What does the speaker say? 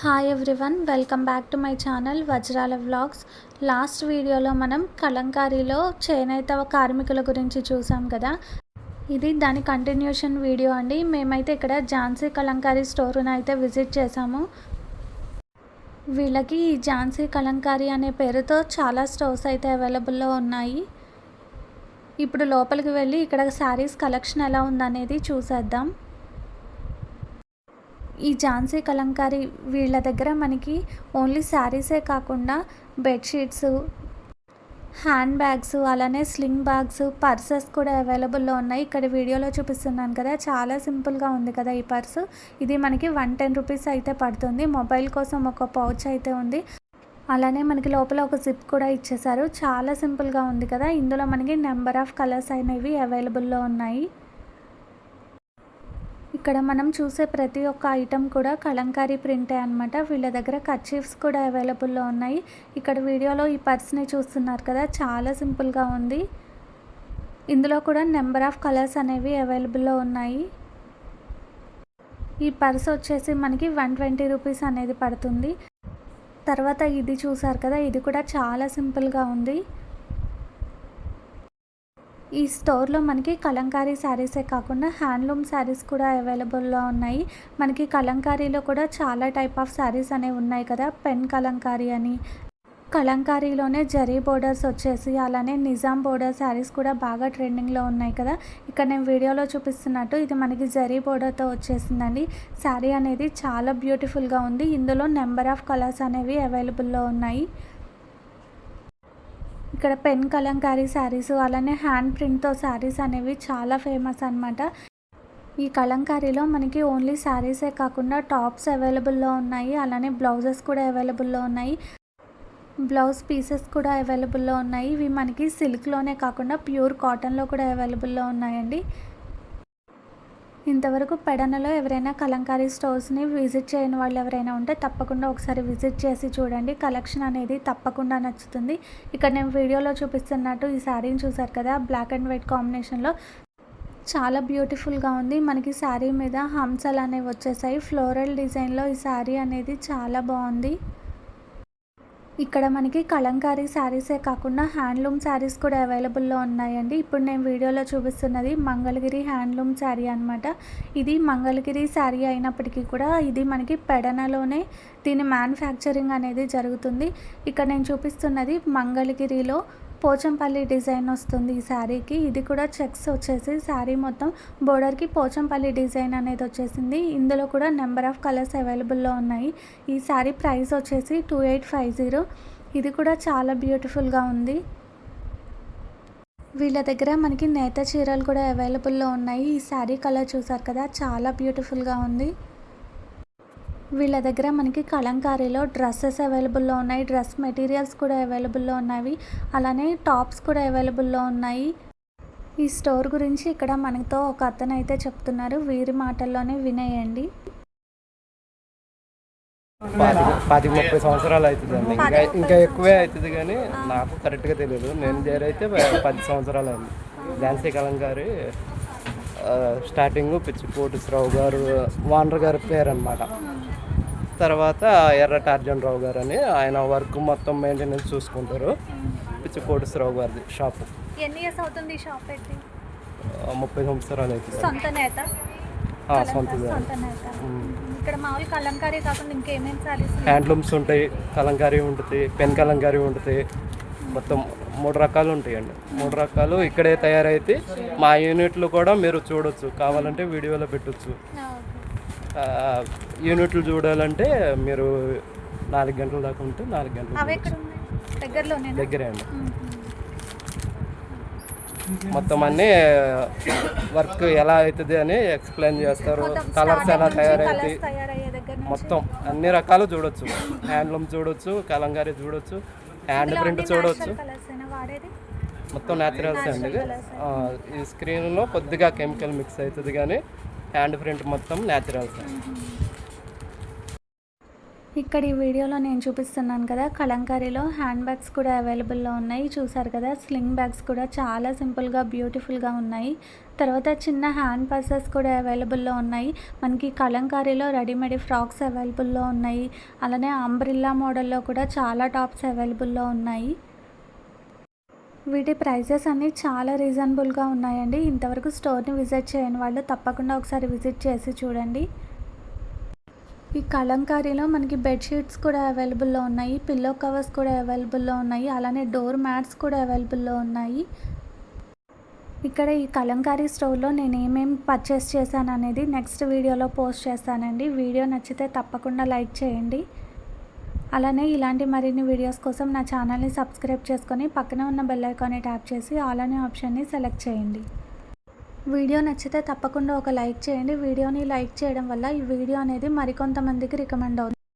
Hi everyone welcome back to my channel వజ్రాల vlogs last వీడియోలో మనం కలంకారీలో చేనేత కార్మికుల గురించి చూసాం కదా. ఇది దాని కంటిన్యూషన్ వీడియో అండి. మేమైతే ఇక్కడ ఝాన్సీ కలంకారీ స్టోరును అయితే విజిట్ చేసాము. వీళ్ళకి ఈ ఝాన్సీ కలంకారీ అనే పేరుతో చాలా స్టోర్స్ అయితే అవైలబుల్లో ఉన్నాయి. ఇప్పుడు లోపలికి వెళ్ళి ఇక్కడ శారీస్ కలెక్షన్ ఎలా ఉందనేది చూసేద్దాం. ఈ ఝాన్సీ కలంకారీ వీళ్ళ దగ్గర మనకి ఓన్లీ శారీసే కాకుండా బెడ్షీట్స్ హ్యాండ్ బ్యాగ్స్ అలానే స్లింగ్ బ్యాగ్స్ పర్సెస్ కూడా అవైలబుల్లో ఉన్నాయి. ఇక్కడ వీడియోలో చూపిస్తున్నాను కదా చాలా సింపుల్గా ఉంది కదా ఈ పర్సు. ఇది మనకి వన్ టెన్ రూపీస్ అయితే పడుతుంది. మొబైల్ కోసం ఒక పౌచ్ అయితే ఉంది. అలానే మనకి లోపల ఒక జిప్ కూడా ఇచ్చేసారు చాలా సింపుల్గా ఉంది కదా. ఇందులో మనకి నెంబర్ ఆఫ్ కలర్స్ అనేవి అవైలబుల్లో ఉన్నాయి. ఇక్కడ మనం చూసే ప్రతి ఒక్క ఐటెం కూడా కలంకారీ ప్రింటే అనమాట వీళ్ళ దగ్గర కర్చీఫ్స్ కూడా అవైలబుల్లో ఉన్నాయి. ఇక్కడ వీడియోలో ఈ పర్స్ని చూస్తున్నారు కదా. చాలా సింపుల్గా ఉంది. ఇందులో కూడా నెంబర్ ఆఫ్ కలర్స్ అనేవి అవైలబుల్లో ఉన్నాయి. ఈ పర్స్ వచ్చేసి మనకి వన్ ట్వంటీ రూపీస్ అనేది పడుతుంది. తర్వాత ఇది చూసారు కదా. ఇది కూడా చాలా సింపుల్గా ఉంది. ఈ స్టోర్లో మనకి కలంకారీ శారీసే కాకుండా హ్యాండ్లూమ్ శారీస్ కూడా అవైలబుల్లో ఉన్నాయి. మనకి కలంకారీలో కూడా చాలా టైప్ ఆఫ్ శారీస్ అనేవి ఉన్నాయి కదా. పెన్ కలంకారీ అని కలంకారీలోనే జరీ బోర్డర్స్ వచ్చేసి అలానే నిజాం బోర్డర్ శారీస్ కూడా బాగా ట్రెండింగ్లో ఉన్నాయి కదా. ఇక్కడ నేను వీడియోలో చూపిస్తున్నట్టు ఇది మనకి జరీ బోర్డర్తో వచ్చేసిందండి. శారీ అనేది చాలా బ్యూటిఫుల్గా ఉంది. ఇందులో నెంబర్ ఆఫ్ కలర్స్ అనేవి అవైలబుల్లో ఉన్నాయి. ఇక్కడ పెన్ కలంకారీ శారీస్ అలానే హ్యాండ్ ప్రింట్తో శారీస్ అనేవి చాలా ఫేమస్ అనమాట ఈ కలంకారీలో మనకి ఓన్లీ శారీసే కాకుండా టాప్స్ అవైలబుల్లో ఉన్నాయి అలానే బ్లౌజెస్ కూడా అవైలబుల్లో ఉన్నాయి. బ్లౌజ్ పీసెస్ కూడా అవైలబుల్లో ఉన్నాయి. ఇవి మనకి సిల్క్లోనే కాకుండా ప్యూర్ కాటన్లో కూడా అవైలబుల్లో ఉన్నాయండి. ఇంతవరకు పెడనలో ఎవరైనా కలంకారీ స్టోర్స్ని విజిట్ చేయని వాళ్ళు ఎవరైనా ఉంటే తప్పకుండా ఒకసారి విజిట్ చేసి చూడండి. కలెక్షన్ అనేది తప్పకుండా నచ్చుతుంది. ఇక్కడ నేను వీడియోలో చూపిస్తున్నట్టు ఈ శారీని చూసారు కదా బ్లాక్ అండ్ వైట్ కాంబినేషన్లో చాలా బ్యూటిఫుల్గా ఉంది. మనకి శారీ మీద హంసలు అనేవి వచ్చేసాయి. ఫ్లోరల్ డిజైన్లో ఈ శారీ అనేది చాలా బాగుంది. ఇక్కడ మనకి కలంకారీ శారీసే కాకుండా హ్యాండ్లూమ్ శారీస్ కూడా అవైలబుల్లో ఉన్నాయండి. ఇప్పుడు నేను వీడియోలో చూపిస్తున్నది మంగళగిరి హ్యాండ్లూమ్ శారీ అనమాట ఇది మంగళగిరి శారీ అయినప్పటికీ కూడా ఇది మనకి పెడనలోనే దీని మ్యానుఫ్యాక్చరింగ్ అనేది జరుగుతుంది. ఇక్కడ నేను చూపిస్తున్నది మంగళగిరిలో పోచంపల్లి డిజైన్ వస్తుంది ఈ శారీకి. ఇది కూడా చెక్స్ వచ్చేసి శారీ మొత్తం బోర్డర్కి పోచంపల్లి డిజైన్ అనేది వచ్చేసింది. ఇందులో కూడా నెంబర్ ఆఫ్ కలర్స్ అవైలబుల్లో ఉన్నాయి. ఈ శారీ ప్రైస్ వచ్చేసి టూ ఎయిట్ ఫైవ్ జీరో. ఇది కూడా చాలా బ్యూటిఫుల్గా ఉంది. వీళ్ళ దగ్గర మనకి నేత చీరలు కూడా అవైలబుల్లో ఉన్నాయి. ఈ శారీ కలర్ చూసారు కదా చాలా బ్యూటిఫుల్గా ఉంది. వీళ్ళ దగ్గర మనకి కలంకారీలో డ్రెస్సెస్ అవైలబుల్లో ఉన్నాయి. డ్రెస్ మెటీరియల్స్ కూడా అవైలబుల్లో ఉన్నవి. అలానే టాప్స్ కూడా అవైలబుల్లో ఉన్నాయి. ఈ స్టోర్ గురించి ఇక్కడ మనతో ఒక అతను అయితే చెప్తున్నారు. వీరి మాటల్లోనే వినేయండి. పాతిక ముప్పై సంవత్సరాలు అవుతుందండి. ఇంకా ఇంకా ఎక్కువే అవుతుంది కానీ నాకు కరెక్ట్గా తెలియదు నేను చేరైతే పది సంవత్సరాలు అయింది. ఝాన్సీ కలంకారి స్టార్టింగ్ పిచ్చి కోటేశ్వరరావు గారు వానర్ గారి పేరు అనమాట తర్వాత ఎర్ర టార్జన్ రావు గారు అని ఆయన వర్క్ మొత్తం మెయింటెనెన్స్ చూసుకుంటారు. పిచ్చి కోటేశ్వరరావు గారిది షాప్. ఎన్ని ఇయర్స్ అవుతుంది షాప్ పెట్టి ముప్పై సంవత్సరాలు అవుతుంది. సొంత నేత? ఆ, సొంతది సొంత నేత. ఇక్కడ మామూలు కలంకారీ కాకుండా ఇంకేమేమి సారీస్ హ్యాండ్లూమ్స్ ఉంటాయి కలంకారీ ఉంటుంది పెన్ కలంకారీ ఉంటుంది. మొత్తం మూడు రకాలు ఉంటాయండి. మూడు రకాలు ఇక్కడే తయారైతే మా యూనిట్లు కూడా మీరు చూడొచ్చు. కావాలంటే వీడియోలో పెట్టొచ్చు. యూనిట్లు చూడాలంటే మీరు నాలుగు గంటల దాకా ఉంటే నాలుగు గంటలు దగ్గరే అండి. మొత్తం అన్నీ వర్క్ ఎలా అవుతుంది అని ఎక్స్ప్లెయిన్ చేస్తారు. కలర్స్ ఎలా తయారైతే మొత్తం అన్ని రకాలు చూడొచ్చు. హ్యాండ్లూమ్ చూడొచ్చు కలంకారీ చూడొచ్చు హ్యాండ్ ప్రింట్ చూడొచ్చు. మొత్తం న్యాచురల్స్ అండి. ఈ స్క్రీన్లో కొద్దిగా కెమికల్ మిక్స్ అవుతుంది కానీ హ్యాండ్ ప్రింట్ మొత్తం న్యాచురల్స్ ఇక్కడ ఈ వీడియోలో నేను చూపిస్తున్నాను కదా కలంకారీలో హ్యాండ్ బ్యాగ్స్ కూడా అవైలబుల్లో ఉన్నాయి. చూసారు కదా స్లింగ్ బ్యాగ్స్ కూడా చాలా సింపుల్గా బ్యూటిఫుల్గా ఉన్నాయి. తర్వాత చిన్న హ్యాండ్ పర్సెస్ కూడా అవైలబుల్లో ఉన్నాయి. మనకి కలంకారీలో రెడీమేడ్ ఫ్రాక్స్ అవైలబుల్లో ఉన్నాయి. అలానే అంబ్రిల్లా మోడల్లో కూడా చాలా టాప్స్ అవైలబుల్లో ఉన్నాయి. వీటి ప్రైజెస్ అన్నీ చాలా రీజనబుల్గా ఉన్నాయండి. ఇంతవరకు స్టోర్ని విజిట్ చేయని వాళ్ళు తప్పకుండా ఒకసారి విజిట్ చేసి చూడండి. ఈ కలంకారీలో మనకి బెడ్షీట్స్ కూడా అవైలబుల్లో ఉన్నాయి. పిల్లో కవర్స్ కూడా అవైలబుల్లో ఉన్నాయి. అలానే డోర్ మ్యాట్స్ కూడా అవైలబుల్లో ఉన్నాయి. ఇక్కడ ఈ కలంకారీ స్టోర్లో నేను ఏమేమి పర్చేస్ చేశాను అనేది నెక్స్ట్ వీడియోలో పోస్ట్ చేస్తానండి. వీడియో నచ్చితే తప్పకుండా లైక్ చేయండి. అలానే ఇలాంటి మరిన్ని వీడియోస్ కోసం నా ఛానల్ని సబ్స్క్రైబ్ చేసుకొని పక్కన ఉన్న బెల్ ఐకాన్ని ట్యాప్ చేసి ఆల్ అనే ఆప్షన్ని సెలెక్ట్ చేయండి. వీడియో నచ్చితే తప్పకుండా ఒక లైక్ చేయండి. వీడియోని లైక్ చేయడం వల్ల ఈ వీడియో అనేది మరికొంతమందికి రికమెండ్ అవుతుంది.